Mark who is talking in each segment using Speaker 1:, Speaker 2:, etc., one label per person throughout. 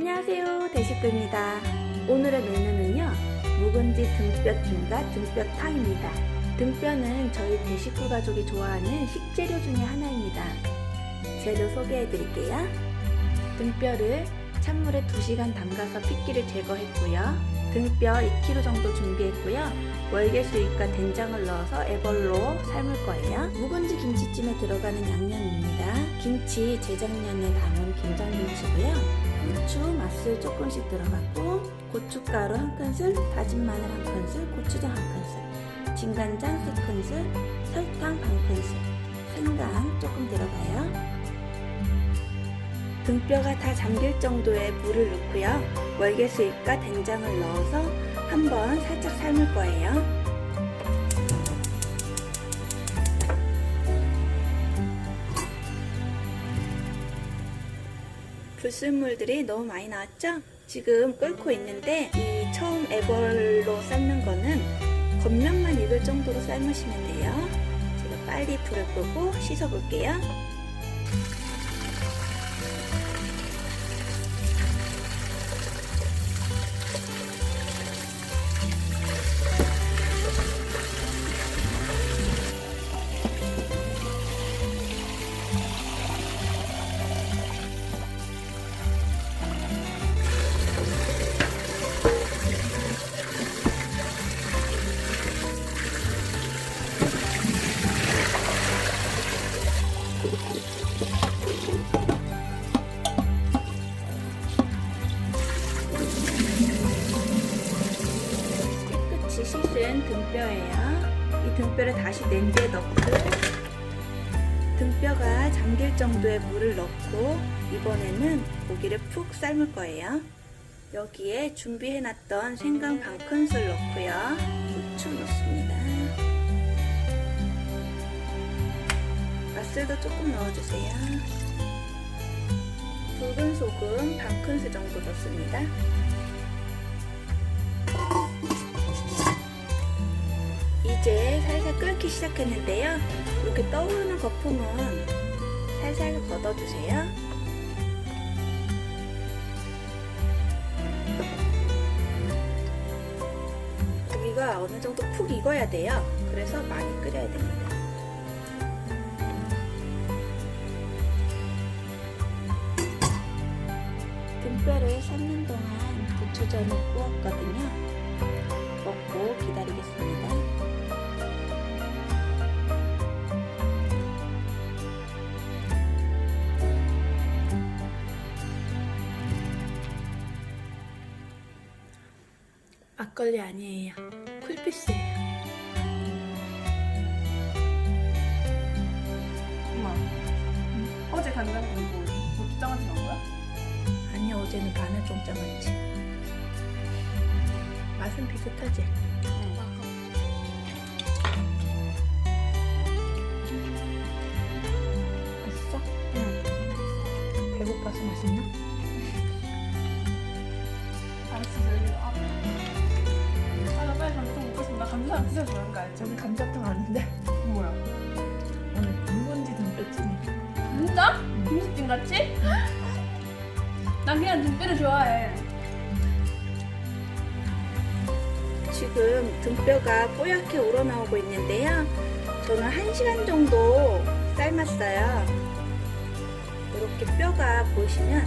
Speaker 1: 안녕하세요. 대식입니다. 오늘의 메뉴는요 묵은지 등뼈 중과 등뼈탕입니다. 등뼈는 저희 대식구 가족이 좋아하는 식재료 중에 하나입니다. 재료 소개해 드릴게요. 등뼈를 찬물에 2시간 담가서 핏기를 제거했고요. 등뼈 2kg 정도 준비했고요. 월계수잎과 된장을 넣어서 애벌로 삶을 거예요. 묵은지 김치찜에 들어가는 양념입니다. 김치 재작년에 담은 김장김치고요 후추, 맛술 조금씩 들어갔고 고춧가루 한 큰술, 다진 마늘 한 큰술, 고추장 한 큰술, 진간장 세 큰술, 설탕 반 큰술, 생강 조금 들어가요. 등뼈가 다 잠길 정도의 물을 넣고요. 월계수잎과 된장을 넣어서 한번 살짝 삶을 거예요. 불순물들이 너무 많이 나왔죠? 지금 끓고 있는데 이 처음 애벌로 삶는 거는 겉면만 익을 정도로 삶으시면 돼요. 제가 빨리 불을 끄고 씻어 볼게요. 등뼈예요. 이 등뼈를 다시 냄비에 넣고 등뼈가 잠길 정도의 물을 넣고 이번에는 고기를 푹 삶을 거예요. 여기에 준비해놨던 생강 반 큰술 넣고요. 후추 넣습니다. 맛술도 조금 넣어주세요. 붉은 소금 반 큰술 정도 넣습니다. 이제 살살 끓기 시작했는데요. 이렇게 떠오르는 거품은 살살 걷어주세요. 고기가 어느 정도 푹 익어야 돼요. 그래서 많이 끓여야 됩니다. 등뼈를 삶는 동안 부추전을 구웠거든요. 먹고 기다리겠습니다. 막걸리 아니에요. 쿨피스예요.
Speaker 2: 엄마, 어제 간장 먹고 고추장한테 넣은 거야?
Speaker 1: 아니 어제는 쫑짜 먹지. 맛은 비슷하지? 맛있어?
Speaker 2: 응.
Speaker 1: 배고파서 맛있나?
Speaker 2: 감자탕 진짜 좋아하는 거 알지?
Speaker 1: 저는 감자탕 아닌데
Speaker 2: 뭐야?
Speaker 1: 오늘 묵은지 등뼈찜이야.
Speaker 2: 진짜? 김치찜 같이? 난 그냥 등뼈를 좋아해.
Speaker 1: 지금 등뼈가 뽀얗게 우러나오고 있는데요. 저는 1시간 정도 삶았어요. 이렇게 뼈가 보시면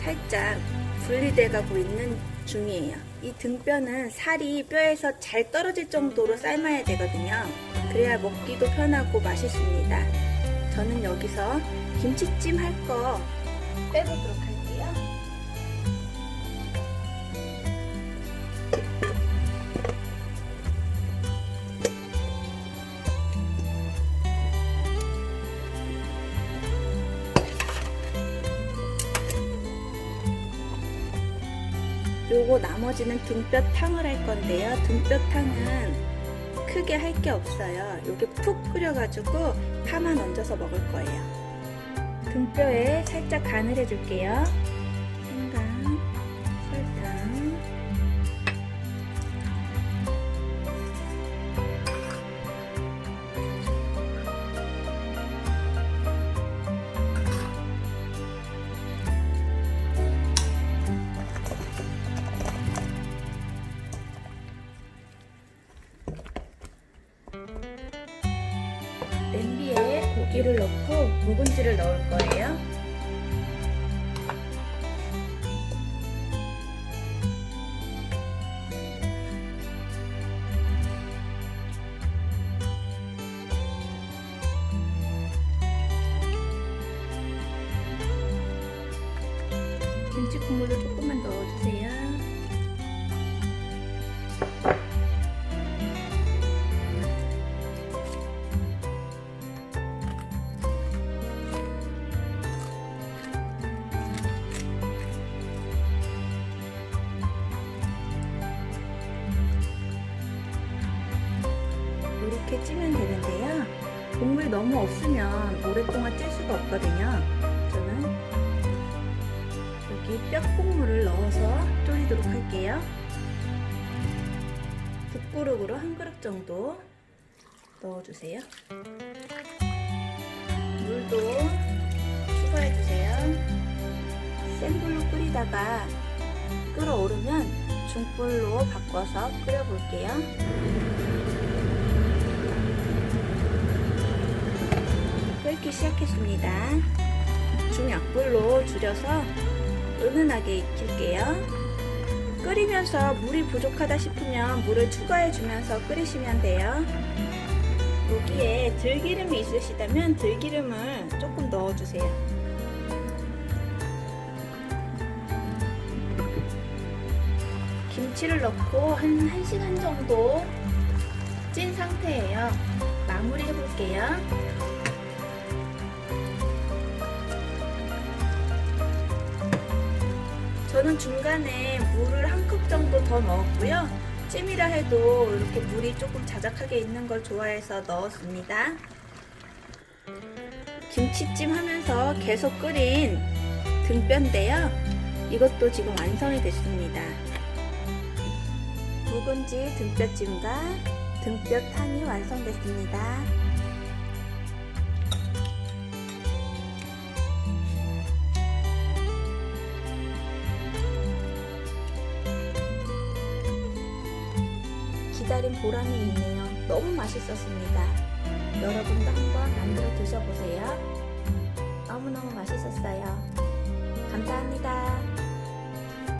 Speaker 1: 살짝 분리돼 가고 있는 중이에요. 이 등뼈는 살이 뼈에서 잘 떨어질 정도로 삶아야 되거든요. 그래야 먹기도 편하고 맛있습니다. 저는 여기서 김치찜 할 거 빼보도록 할게요. 요거 나머지는 등뼈탕을 할 건데요. 등뼈탕은 크게 할 게 없어요. 요게 푹 끓여가지고 파만 얹어서 먹을 거예요. 등뼈에 살짝 간을 해줄게요. 묵은지를 넣을 거예요. 김치 국물을 조금 이렇게 찌면 되는데요. 국물이 너무 없으면 오랫동안 찔 수가 없거든요. 저는 여기 뼈 국물을 넣어서 졸이도록 할게요. 국그릇으로 한 그릇 정도 넣어주세요. 물도 추가해주세요. 센 불로 끓이다가 끓어오르면 중불로 바꿔서 끓여볼게요. 끓기 시작했습니다. 중약불로 줄여서 은은하게 익힐게요. 끓이면서 물이 부족하다 싶으면 물을 추가해 주면서 끓이시면 돼요. 여기에 들기름이 있으시다면 들기름을 조금 넣어주세요. 김치를 넣고 한 1시간 정도 찐 상태예요. 마무리 해볼게요. 저는 중간에 물을 한 컵 정도 더 넣었고요. 찜이라 해도 이렇게 물이 조금 자작하게 있는 걸 좋아해서 넣었습니다. 김치찜 하면서 계속 끓인 등뼈인데요. 이것도 지금 완성이 됐습니다. 묵은지 등뼈찜과 등뼈탕이 완성됐습니다. 기다린 보람이 있네요. 너무 맛있었습니다. 여러분도 한번 만들어 드셔보세요. 너무너무 맛있었어요. 감사합니다.